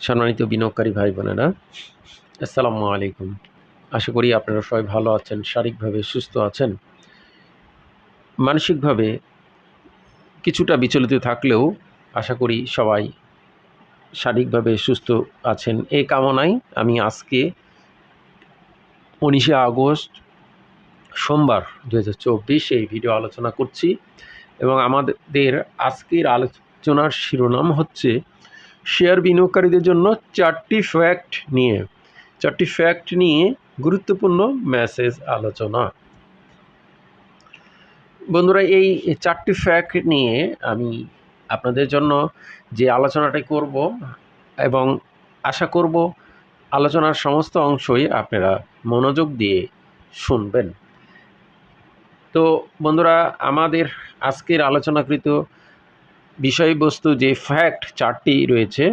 সম্মানিত বিনিয়োগকারী ভাই বোনেরা, আসসালামু আলাইকুম। আশা করি আপনারা সবাই ভালো আছেন, শারীরিকভাবে সুস্থ আছেন। মানসিকভাবে কিছুটা বিচলিত থাকলেও আশা করি সবাই শারীরিকভাবে সুস্থ আছেন। এই কামনায় আমি আজকে উনিশে আগস্ট, সোমবার দু হাজার চব্বিশ এই ভিডিও আলোচনা করছি এবং আমাদের আজকের আলোচনার শিরোনাম হচ্ছে শেয়ার বিনিয়োগকারীদের জন্য চারটি ফ্যাক্ট নিয়ে। চারটি ফ্যাক্ট নিয়ে গুরুত্বপূর্ণ মেসেজ আলোচনা। বন্ধুরা, এই চারটি ফ্যাক্ট নিয়ে আমি আপনাদের জন্য যে আলোচনাটি করব এবং আশা করব আলোচনার সমস্ত অংশই আপনারা মনোযোগ দিয়ে শুনবেন। তো বন্ধুরা, আমাদের আজকের আলোচনাকৃত বিষয়বস্তু, যে ফ্যাক্ট চারটি রয়েছে,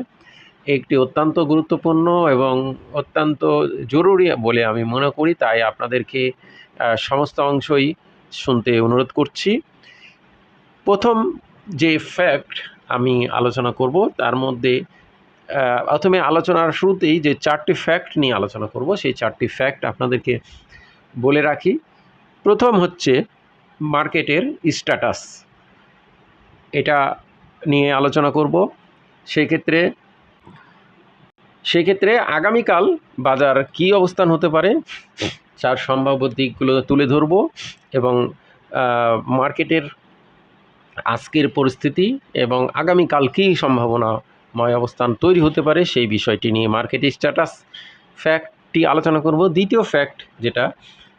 একটি অত্যন্ত গুরুত্বপূর্ণ এবং অত্যন্ত জরুরি বলে আমি মনে করি, তাই আপনাদেরকে সমস্ত অংশই শুনতে অনুরোধ করছি। প্রথম যে ফ্যাক্ট আমি আলোচনা করব, তার মধ্যে প্রথমে আলোচনার শুরুতেই যে চারটি ফ্যাক্ট নিয়ে আলোচনা করব, সেই চারটি ফ্যাক্ট আপনাদেরকে বলে রাখি। প্রথম হচ্ছে মার্কেটের স্ট্যাটাস এটা নিয়ে আলোচনা করব। সেক্ষেত্রে সেক্ষেত্রে আগামীকাল বাজার কি অবস্থান হতে পারে তার সম্ভাব্য দিকগুলো তুলে ধরব এবং মার্কেটের আজকের পরিস্থিতি এবং আগামীকাল কী সম্ভাবনাময় অবস্থান তৈরি হতে পারে সেই বিষয়টি নিয়ে মার্কেট স্ট্যাটাস ফ্যাক্টটি আলোচনা করব। দ্বিতীয় ফ্যাক্ট যেটা,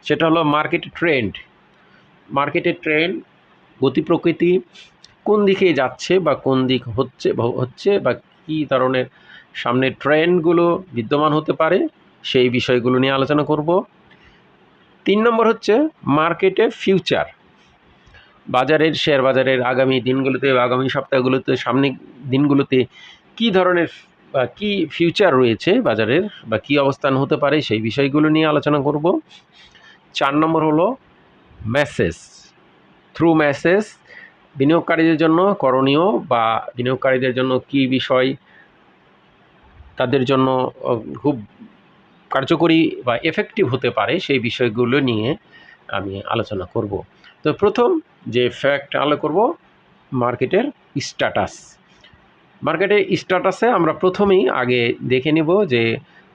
সেটা হলো মার্কেট ট্রেন্ড। মার্কেটের ট্রেন্ড, গতি প্রকৃতি কোন দিকে যাচ্ছে বা কোন দিক হচ্ছে হচ্ছে বা কী ধরনের সামনে ট্রেন্ডগুলো বিদ্যমান হতে পারে, সেই বিষয়গুলো নিয়ে আলোচনা করব। তিন নম্বর হচ্ছে মার্কেটে ফিউচার বাজারের শেয়ার বাজারের আগামী দিনগুলোতে আগামী সপ্তাহগুলোতে, সামনে দিনগুলোতে কি ধরনের, বা কী ফিউচার রয়েছে বাজারের বা কী অবস্থান হতে পারে, সেই বিষয়গুলো নিয়ে আলোচনা করব। চার নম্বর হলো মেসেজ থ্রু মেসেজ বিনিয়োগকারীদের জন্য করণীয় বা বিনিয়োগকারীদের জন্য কি বিষয় তাদের জন্য খুব কার্যকরী বা এফেক্টিভ হতে পারে সেই বিষয়গুলো নিয়ে আমি আলোচনা করব। তো প্রথম যে ফ্যাক্ট আলো করব, মার্কেটের স্ট্যাটাস মার্কেটের স্ট্যাটাসে আমরা প্রথমেই আগে দেখে নেব যে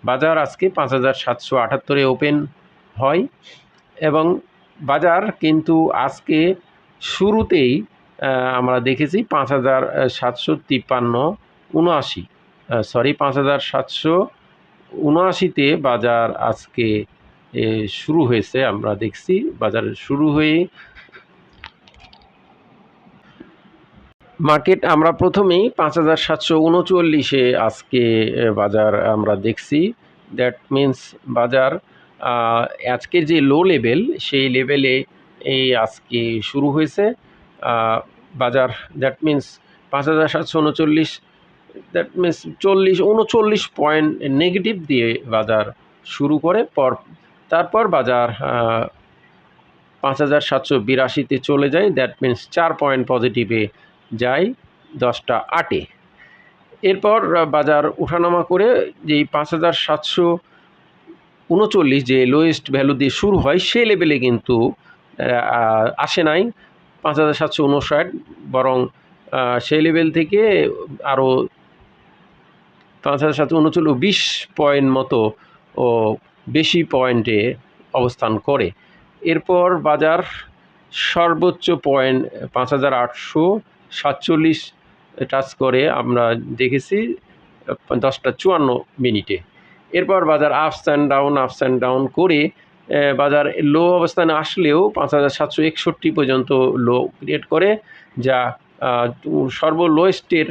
বাজার আজকে পাঁচ হাজার সাতশো আটাত্তরে ওপেন হয় এবং বাজার কিন্তু আজকে শুরুতেই আমরা দেখেছি পাঁচ হাজার সাতশো তিপ্পান্ন উনআশি সরি পাঁচ হাজার সাতশো উনআশিতে বাজার আজকে শুরু হয়েছে। আমরা দেখছি বাজার শুরু হয়ে মার্কেট, আমরা প্রথমেই পাঁচ হাজার সাতশো উনচল্লিশে আজকে বাজার আমরা দেখছি। দ্যাট মিন্স বাজার আজকের যে লো লেভেল সেই লেভেলে এই আজকে শুরু হয়েছে। বাজার দ্যাট মিন্স পাঁচ হাজার সাতশো উনচল্লিশ দ্যাট মিন্স চল্লিশ, উনচল্লিশ পয়েন্ট নেগেটিভ দিয়ে বাজার শুরু করে পর, তারপর বাজার পাঁচ হাজার সাতশো বিরাশিতে চলে যায় দ্যাট মিন্স চার পয়েন্ট পজিটিভে যায় দশটা আটে এরপর বাজার উঠানামা করে যেই পাঁচ হাজার সাতশো উনচল্লিশ যে লোয়েস্ট ভ্যালু দিয়ে শুরু হয়, সে লেভেলে কিন্তু আসে নাই। পাঁচ হাজার সাতশো উনষাট, বরং সেই লেভেল থেকে আরও পাঁচ হাজার সাতশো উনচল্লিশ বিশ পয়েন্ট মতো ও বেশি পয়েন্টে অবস্থান করে। এরপর বাজার সর্বোচ্চ পয়েন্ট পাঁচ হাজার আটশো সাতচল্লিশ টাচ করে আমরা দেখেছি, দশটা চুয়ান্ন মিনিটে। এরপর বাজার ups and down ups and down করে বাজার লো অবস্থানে আসলেও পাঁচ হাজার সাতশো একষট্টি পর্যন্ত লো ক্রিয়েট করে, যা সর্বলোয়েস্টের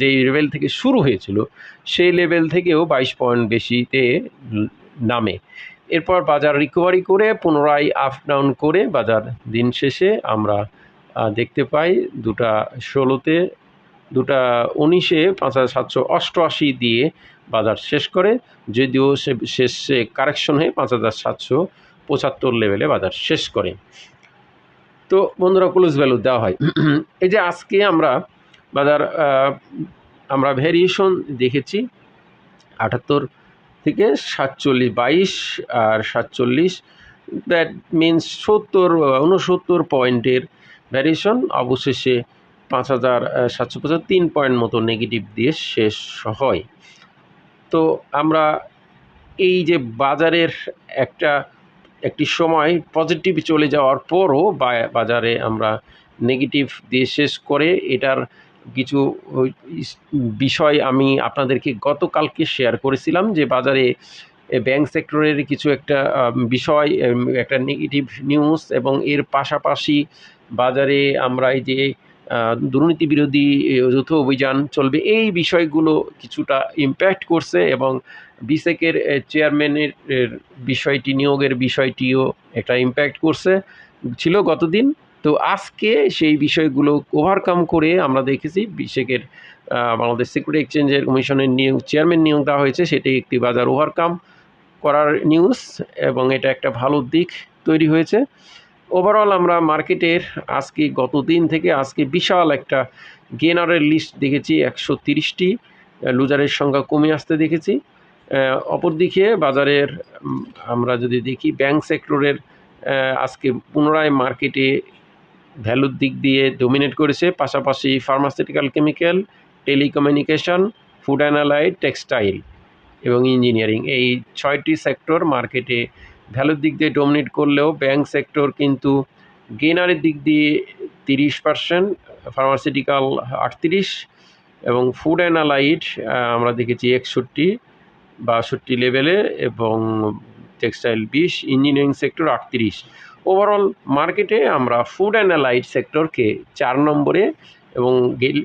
যেই লেভেল থেকে শুরু হয়েছিল, সেই লেভেল থেকেও বাইশ পয়েন্ট বেশিতে নামে। এরপর বাজার রিকভারি করে, পুনরায় আপ ডাউন করে বাজার দিন শেষে আমরা দেখতে পাই দুটা ষোলোতে দুটা উনিশে পাঁচ হাজার সাতশো অষ্টআশি দিয়ে বাজার শেষ করে, যদিও সে শেষে কারেকশন হয়ে পাঁচ হাজার সাতশো পঁচাত্তর লেভেলে বাজার শেষ করে। তো বন্ধুরা ক্লোজ ভ্যালু দেওয়া হয়। এই যে আজকে আমরা বাজার আমরা ভ্যারিয়েশন দেখেছি, আটাত্তর থেকে সাতচল্লিশ, বাইশ আর সাতচল্লিশ দ্যাট মিনস সত্তর ঊনসত্তর পয়েন্টের ভ্যারিয়েশন অবশেষে পাঁচ হাজার সাতশো পঁচাত্তর, তিন পয়েন্ট মতো নেগেটিভ দিয়ে শেষ হয়। তো আমরা এই যে বাজারের একটা, একটি সময় পজিটিভ চলে যাওয়ার পরও বাজারে আমরা নেগেটিভ দিয়ে শেষ করে, এটার কিছু বিষয় আমি আপনাদেরকে গতকালকে শেয়ার করেছিলাম যে বাজারে ব্যাংক সেক্টরের কিছু একটা বিষয় একটা নেগেটিভ নিউজ এবং এর পাশাপাশি বাজারে আমরা এই যে দুর্নীতি বিরোধী যৌথ অভিযান চলবে। এই বিষয়গুলো কিছুটা ইম্প্যাক্ট করছে এবং বিসেকের চেয়ারম্যানের বিষয়টি, নিয়োগের বিষয়টিও একটা ইম্প্যাক্ট করছে। ছিল গতদিন। তো আজকে সেই বিষয়গুলো ওভারকাম করে আমরা দেখেছি বিশেকের বাংলাদেশ সিকিউরিটি এক্সচেঞ্জের কমিশনের নিয়োগ চেয়ারম্যান নিয়োগ দেওয়া হয়েছে। সেটি একটি বাজার ওভারকাম করার নিউজ এবং এটা একটা ভালো দিক তৈরি হয়েছে। ওভারঅল আমরা মার্কেটের আজকে গত দিন থেকে আজকে বিশাল একটা গেনারের লিস্ট দেখেছি, একশো তিরিশটি লুজারের সংখ্যা কমে আসতে দেখেছি। অপরদিকে বাজারের আমরা যদি দেখি ব্যাংক সেক্টরের আজকে পুনরায় মার্কেটে ভ্যালুর দিক দিয়ে ডোমিনেট করেছে। পাশাপাশি pharmaceutical chemical telecommunication food and allied textile এবং ইঞ্জিনিয়ারিং এই ছয়টি সেক্টর মার্কেটে ভ্যালুর দিক দিয়ে ডোমিনেট করলেও ব্যাংক সেক্টর কিন্তু গেনারের দিক দিয়ে তিরিশ পার্সেন্ট ফার্মাসিউটিক্যাল আটত্রিশ এবং ফুড অ্যানালাইট আমরা দেখেছি একষট্টি বাষট্টি লেভেলে এবং টেক্সটাইল বিশ ইঞ্জিনিয়ারিং সেক্টর আটত্রিশ। ওভারঅল মার্কেটে আমরা ফুড অ্যান্ড অ্যালাইট সেক্টরকে চার নম্বরে এবং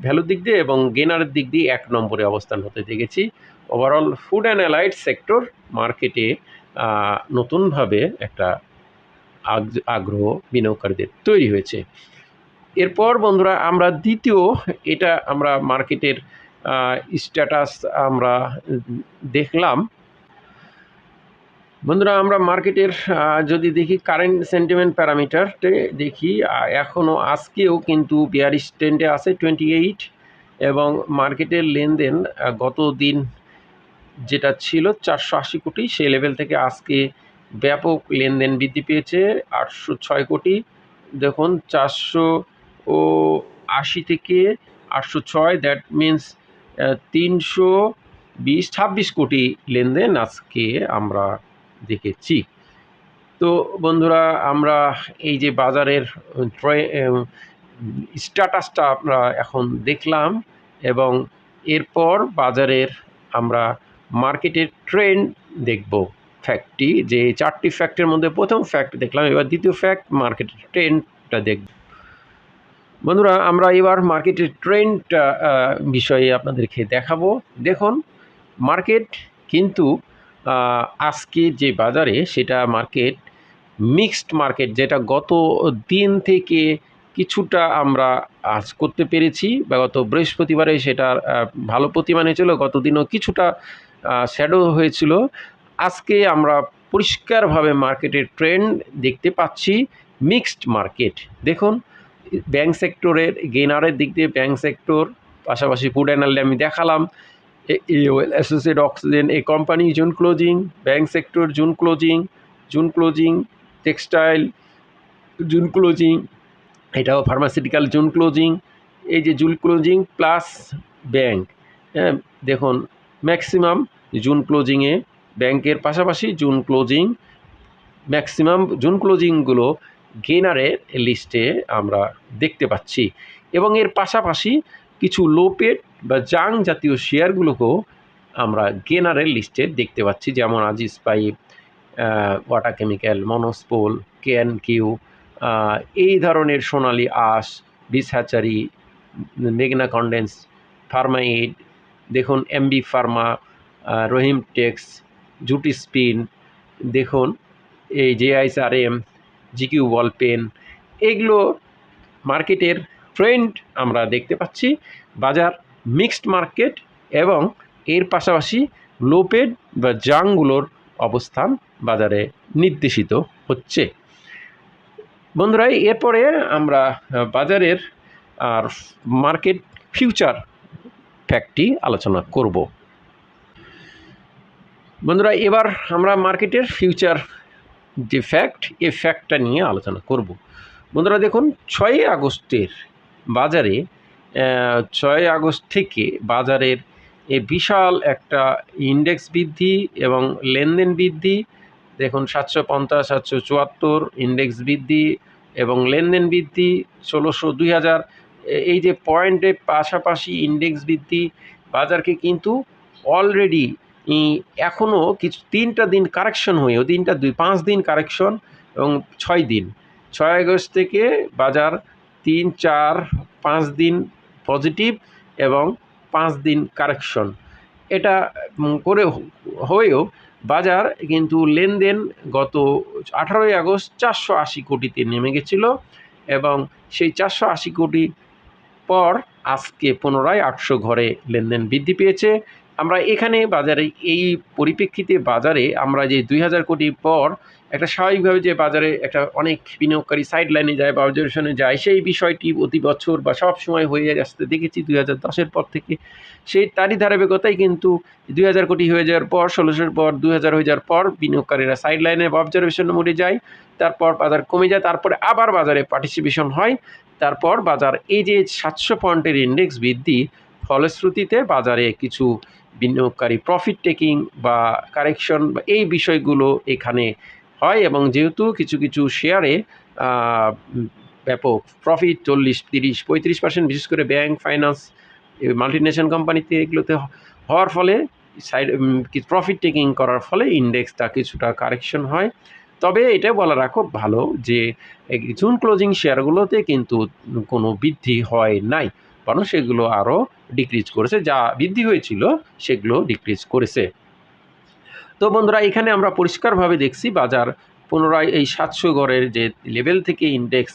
ভ্যালুর দিক দিয়ে এবং গেনারের দিক দিয়ে এক নম্বরে অবস্থান হতে দেখেছি। Overall food and allied sector মার্কেটে নতুনভাবে একটা আগ্রহ বিনিয়োগকারীদের তৈরি হয়েছে। এরপর বন্ধুরা আমরা দ্বিতীয়, এটা আমরা মার্কেটের স্ট্যাটাস আমরা দেখলাম। বন্ধুরা আমরা মার্কেটের যদি দেখি কারেন্ট সেন্টিমেন্ট প্যারামিটারতে দেখি এখনও আজকেও কিন্তু বিয়ার স্ট্যান্ডে আছে টোয়েন্টি এইট এবং মার্কেটের লেনদেন গত দিন যেটা ছিল চারশো আশি কোটি, সেই লেভেল থেকে আজকে ব্যাপক লেনদেন বৃদ্ধি পেয়েছে, আটশো ছয় কোটি। দেখুন, চারশো ও আশি থেকে আটশো ছয় দ্যাট মিন্স তিনশো বিশ, ছাব্বিশ কোটি লেনদেন আজকে আমরা দেখেছি। তো বন্ধুরা, আমরা এই যে বাজারের স্ট্যাটাসটা আমরা এখন দেখলাম এবং এরপর বাজারের আমরা মার্কেটের ট্রেন্ড দেখব। ফ্যাক্টটি যে চারটি ফ্যাক্টের মধ্যে প্রথম ফ্যাক্ট দেখলাম, এবার দ্বিতীয় ফ্যাক্ট মার্কেটের ট্রেন্ডটা দেখব। বন্ধুরা, আমরা এবার মার্কেটের ট্রেন্ডটা বিষয়ে আপনাদেরকে দেখাবো। দেখুন, মার্কেট কিন্তু আজকে যে বাজারে সেটা মার্কেট, মিক্সড মার্কেট, যেটা গত দিন থেকে কিছুটা আমরা আজ করতে পেরেছি, বা গত বৃহস্পতিবারে সেটা ভালো প্রতিমানে ছিল গত দিনও কিছুটা শ্যাডো হয়েছিল। আজকে আমরা পরিষ্কারভাবে মার্কেটের ট্রেন্ড দেখতে পাচ্ছি মিক্সড মার্কেট দেখুন ব্যাংক সেক্টরের গেনারের দিক দিয়ে ব্যাংক সেক্টর পাশাপাশি ফুড অ্যানালি আমি দেখালাম AOL Associate oxygen a company June closing bank sector June closing June closing textile June closing এটাও ফার্মাসিউটিক্যাল জুন ক্লোজিং এই যে জুন ক্লোজিং প্লাস ব্যাংক হ্যাঁ দেখুন ম্যাক্সিমাম জুন ক্লোজিংয়ে ব্যাংকের পাশাপাশি জুন ক্লোজিং ম্যাক্সিমাম জুন ক্লোজিংগুলো গেনারের লিস্টে আমরা দেখতে পাচ্ছি। এবং এর পাশাপাশি কিছু লোপেড বা জাং জাতীয় শেয়ারগুলোকেও আমরা গেনারের লিস্টে দেখতে পাচ্ছি। যেমন Aziz pipe water chemical Monospool KN Q এই ধরনের সোনালি আশ বিস হ্যাচারি মেঘনা কন্ডেন্স ফার্মাইড দেখুন এমবি ফার্মা রহিম টেক্স জুটি স্পিন দেখুন, এই জেআইস আর এম জিকিউ বল পেন এগুলো মার্কেটের ট্রেন্ড আমরা দেখতে পাচ্ছি। বাজার মিক্সড মার্কেট এবং এর পাশাপাশি লোপেড বা জাংগুলোর অবস্থান বাজারে নির্দেশিত হচ্ছে। বন্ধুরা, এরপরে আমরা বাজারের আর মার্কেট ফিউচার ফ্যাক্টটি আলোচনা করব। বন্ধুরা, এবার আমরা মার্কেটের ফিউচার যে ফ্যাক্ট এ ফ্যাক্টটা নিয়ে আলোচনা করব। বন্ধুরা, দেখুন, ছয়ই আগস্টের বাজারে ছয় আগস্ট থেকে বাজারের এ বিশাল একটা ইন্ডেক্স বৃদ্ধি এবং লেনদেন বৃদ্ধি, দেখুন, সাতশো পঞ্চাশ, সাতশো চুয়াত্তর ইন্ডেক্স বৃদ্ধি এবং লেনদেন বৃদ্ধি ষোলোশো দুই হাজার এই যে পয়েন্টের পাশাপাশি ইন্ডেক্স বৃদ্ধি, বাজারকে কিন্তু অলরেডি এখনও কিছু, তিনটা দিন কারেকশন হয়েও, তিনটা দুই, পাঁচ দিন কারেকশন এবং ছয় দিন। ছয় আগস্ট থেকে বাজার তিন, চার, পাঁচ দিন পজিটিভ এবং পাঁচ দিন কারেকশন এটা করে হয়েও বাজার কিন্তু লেনদেন গত আঠারোই আগস্ট চারশো আশি কোটিতে নেমে গেছিল এবং সেই চারশো আশি কোটি পর আজকে পুনরায় আটশো ঘরে লেনদেন বৃদ্ধি পেয়েছে। আমরা এখানে বাজারে এই পরিপ্রেক্ষিতে বাজারে আমরা যে দুই হাজার কোটি পর একটা স্বাভাবিকভাবে যে বাজারে একটা অনেক বিনিয়োগকারী সাইড লাইনে যায় বা অবজারভেশনে যায়, সেই বিষয়টি প্রতি বছর বা সব সময় হয়ে আসতে দেখেছি দুই হাজার দশের পর থেকে। সেই তারই ধারাবাহিকতাই কিন্তু দুই হাজার কোটি হয়ে যাওয়ার পর, ষোলোশোর পর, দুই হাজার হয়ে যাওয়ার পর বিনিয়োগকারীরা সাইড লাইনে বা অবজারভেশন মোডে যায়, তারপর বাজার কমে যায়, তারপরে আবার বাজারে পার্টিসিপেশন হয়। তারপর বাজার এই যে সাতশো পয়েন্টের ইন্ডেক্স বৃদ্ধি। ফলশ্রুতিতে বাজারে কিছু বিনিয়োগকারী প্রফিট টেকিং বা কারেকশন এই বিষয়গুলো এখানে হয় এবং যেহেতু কিছু কিছু শেয়ারে ব্যাপক প্রফিট চল্লিশ, তিরিশ, পঁয়ত্রিশ পার্সেন্ট বিশেষ করে ব্যাংক ফাইন্যান্স মাল্টিনেশন কোম্পানিতে এগুলোতে হওয়ার ফলে সাইড প্রফিট টেকিং করার ফলে ইন্ডেক্সটা কিছুটা কারেকশন হয়। তবে এটা বলা রাখো ভালো যে জুন ক্লোজিং শেয়ারগুলোতে কিন্তু কোনো বৃদ্ধি হয় নাই। বরং সেগুলো আরও ডিক্রিজ করেছে। যা বৃদ্ধি হয়েছিল, সেগুলো ডিক্রিজ করেছে। তো বন্ধুরা, এখানে আমরা পরিষ্কারভাবে দেখছি বাজার পুনরায় এই সাতশো গড়ের যে লেভেল থেকে ইন্ডেক্স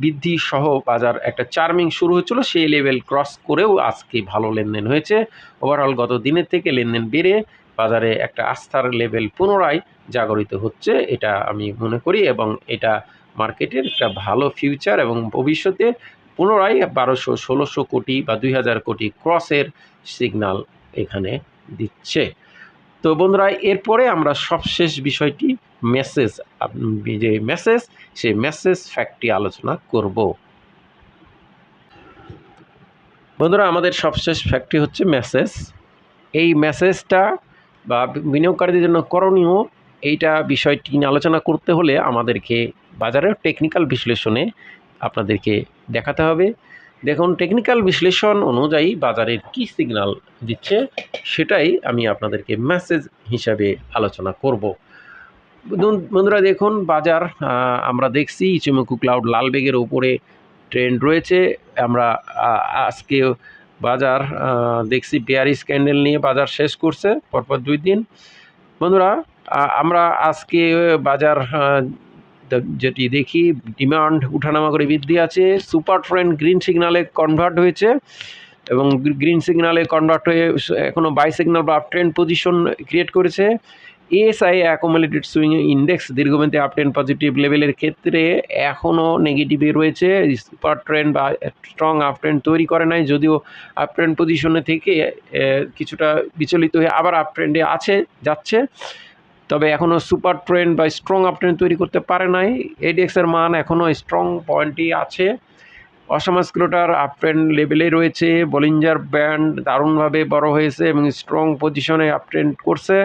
বৃদ্ধি সহ বাজার একটা চার্মিং শুরু হয়েছিল সেই লেভেল ক্রস করেও আজকে ভালো লেনদেন হয়েছে। ওভারঅল গত দিনের থেকে লেনদেন বেড়ে বাজারে একটা আস্থার লেভেল পুনরায় জাগরিত হচ্ছে, এটা আমি মনে করি এবং এটা মার্কেটের একটা ভালো ফিউচার এবং ভবিষ্যতে পুনরায় বারোশো, ষোলোশো কোটি বা দুই হাজার কোটি ক্রসের সিগনাল এখানে দিচ্ছে। তো বন্ধুরা, এরপরে আমরা সবশেষ বিষয়টি মেসেজ যে মেসেজ সেই মেসেজ ফ্যাক্টটি আলোচনা করব। বন্ধুরা, আমাদের সবশেষ ফ্যাক্টটি হচ্ছে মেসেজ এই মেসেজটা বা বিনিয়োগকারীদের জন্য করণীয় এইটা বিষয়টি নিয়ে আলোচনা করতে হলে আমাদেরকে বাজারের টেকনিক্যাল বিশ্লেষণে আপনাদেরকে দেখাতে হবে। দেখুন টেকনিক্যাল বিশ্লেষণ অনুযায়ী বাজারের কি সিগনাল দিচ্ছে সেটাই আমি আপনাদেরকে মেসেজ হিসাবে আলোচনা করব। বন্ধুরা দেখুন, বাজার আমরা দেখছি ইচুমুকু ক্লাউড লাল বেগের উপরে ট্রেন্ড রয়েছে। আমরা আজকে বাজার দেখছি বিয়ারি স্ক্যান্ডেল নিয়ে বাজার শেষ করছে পরপর দুই দিন। বন্ধুরা আমরা আজকে বাজার যেটি দেখি ডিমান্ড উঠানামা করে বৃদ্ধি আছে। সুপার ট্রেন্ড গ্রিন সিগনালে কনভার্ট হয়েছে এবং গ্রিন সিগনালে কনভার্ট হয়ে এখনও বাই সিগনাল বা ট্রেন্ড পজিশন ক্রিয়েট করেছে। এএসআই অ্যাকোমোলেটেড সুইং ইন্ডেক্স দীর্ঘমেয়াদী আপ ট্রেন্ড পজিটিভ লেভেলের ক্ষেত্রে এখনও নেগেটিভে রয়েছে। সুপার ট্রেন্ড বা স্ট্রং আপ ট্রেন্ড তৈরি করে নাই, যদিও আপ ট্রেন্ড পজিশনে থেকে কিছুটা বিচলিত হয়ে আবার আপ ট্রেন্ডে আছে, যাচ্ছে। তবে এখনও সুপার ট্রেন্ড বা স্ট্রং আপ ট্রেন্ড তৈরি করতে পারে নাই। এডিএক্সের মান এখনও স্ট্রং পয়েন্টই আছে। অসমাস্ক্রোটার আপ ট্রেন্ড লেভেলে রয়েছে। বলিঞ্জার ব্যান্ড দারুণভাবে বড় হয়েছে এবং স্ট্রং পজিশনে আপ ট্রেন্ড করছে।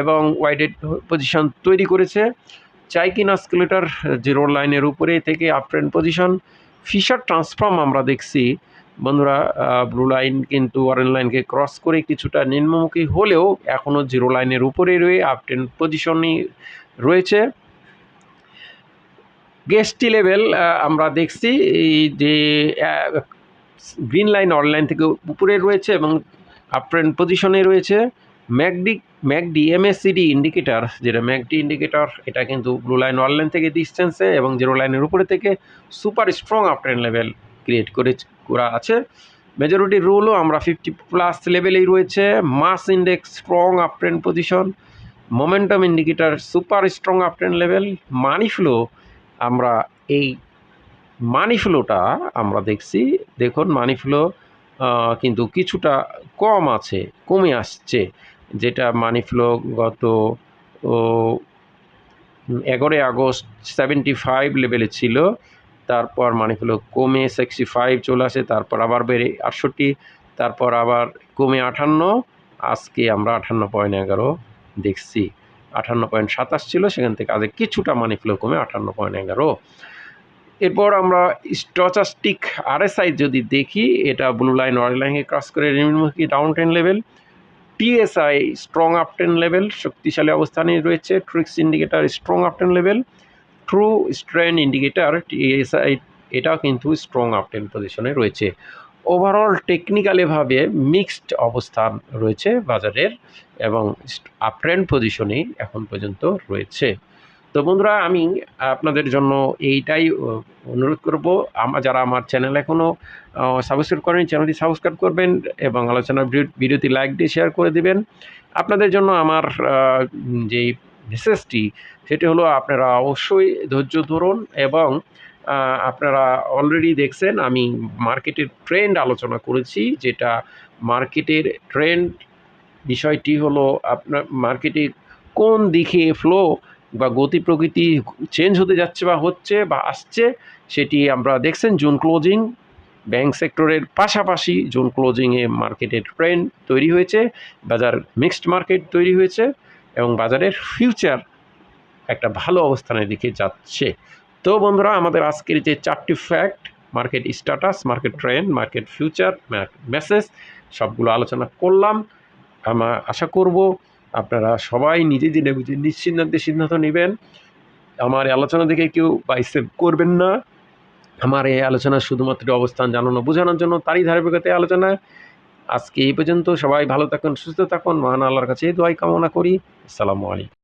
এবং ওয়াইডেড পজিশন তৈরি করেছে। চাইকিন অস্কুলেটার জিরো লাইনের উপরে থেকে up trend position fisher transform আমরা দেখছি। বন্ধুরা ব্লু লাইন কিন্তু অরেঞ্জ লাইনকে ক্রস করে কিছুটা নিম্নমুখী হলেও এখনও জিরো লাইনের উপরেই রয়ে আপ টেন পজিশনই রয়েছে। গেস্টি লেভেল আমরা দেখছি এই যে গ্রিন লাইন অনলাইন থেকে উপরে রয়েছে এবং আপ ট্রেন্ড পজিশনে রয়েছে। ম্যাকডি ম্যাকডি এমএসসিডি ইন্ডিকেটার যেটা ম্যাকডি ইন্ডিকেটার এটা কিন্তু ব্লু লাইন অনলাইন থেকে ডিস্টেন্সে এবং জিরো লাইনের উপরে থেকে super strong up trend level create করে, করা আছে। মেজরিটি রুলও আমরা ফিফটি প্লাস লেভেলেই রয়েছে। Mass index strong uptrend position momentum indicator super strong uptrend level money flow আমরা এই মানি ফ্লোটা আমরা দেখছি। দেখুন মানি ফ্লো কিন্তু কিছুটা কম আছে, কমে আসছে। যেটা মানি ফ্লো গত, ও, এগারোই আগস্ট সেভেন্টি ফাইভ লেভেলে ছিল। তারপর মানি ফ্লো কমে সিক্সটি ফাইভ চলে আসে, তারপর আবার বেড়ে আটষট্টি, তারপর আবার কমে আটান্ন। আজকে আমরা আটান্ন পয়েন্ট এগারো দেখছি। আটান্ন পয়েন্ট সাতাশ ছিল, সেখান থেকে আজকে কিছুটা মানি ফ্লো কমে আটান্ন পয়েন্ট এগারো। এরপর আমরা স্টচাস্টিক আরএসআই যদি দেখি, এটা ব্লু লাইন অরেঞ্জ লাইনকে ক্রস করে নিম্নমুখী down trend level TSI strong uptrend level শক্তিশালী অবস্থানে রয়েছে TRIX indicator strong uptrend level true strength indicator TSI এটাও কিন্তু স্ট্রং আপটেন পজিশনে রয়েছে। ওভারঅল টেকনিক্যালিভাবে মিক্সড অবস্থান রয়েছে বাজারের এবং আপ ট্রেন পজিশনেই এখন পর্যন্ত রয়েছে। তো বন্ধুরা, আমি আপনাদের জন্য এইটাই অনুরোধ করব আমার যারা আমার চ্যানেল এখনও সাবস্ক্রাইব করেন, চ্যানেলটি সাবস্ক্রাইব করবেন এবং আলোচনার ভিডিওটি লাইক দিয়ে শেয়ার করে দেবেন। আপনাদের জন্য আমার যেই মেসেজটি সেটি হলো আপনারা অবশ্যই ধৈর্য ধরুন এবং আপনারা অলরেডি দেখছেন, আমি মার্কেটের ট্রেন্ড আলোচনা করেছি, যেটা মার্কেটের ট্রেন্ড বিষয়টি হলো, আপনার মার্কেটে কোন দিকে ফ্লো বা গতি প্রকৃতি চেঞ্জ হতে যাচ্ছে বা হচ্ছে বা আসছে, সেটি আমরা দেখছেন জুন ক্লোজিং ব্যাংক সেক্টরের পাশাপাশি জুন ক্লোজিংয়ে মার্কেটের ট্রেন্ড তৈরি হয়েছে, বাজার মিক্সড মার্কেট তৈরি হয়েছে এবং বাজারের ফিউচার একটা ভালো অবস্থানের দিকে যাচ্ছে। তো বন্ধুরা, আমাদের আজকের যে চারটি fact market status market trend market future message সবগুলো আলোচনা করলাম। আমরা আশা করব আপনারা সবাই নিজে জেনে বুঝে নিশ্চিন্তে সিদ্ধান্ত নেবেন। আমার আলোচনা দেখে কেউ বাইসেপ করবেন না। আমার এই আলোচনা শুধুমাত্র অবস্থান জানানো, বোঝানোর জন্য তারই ধারাবাহিকতায় আলোচনা। আজকে এই পর্যন্ত সবাই ভালো থাকুন, সুস্থ থাকুন। মহান আল্লাহর কাছে দোয়াই কামনা করি। আসসালামু আলাইকুম।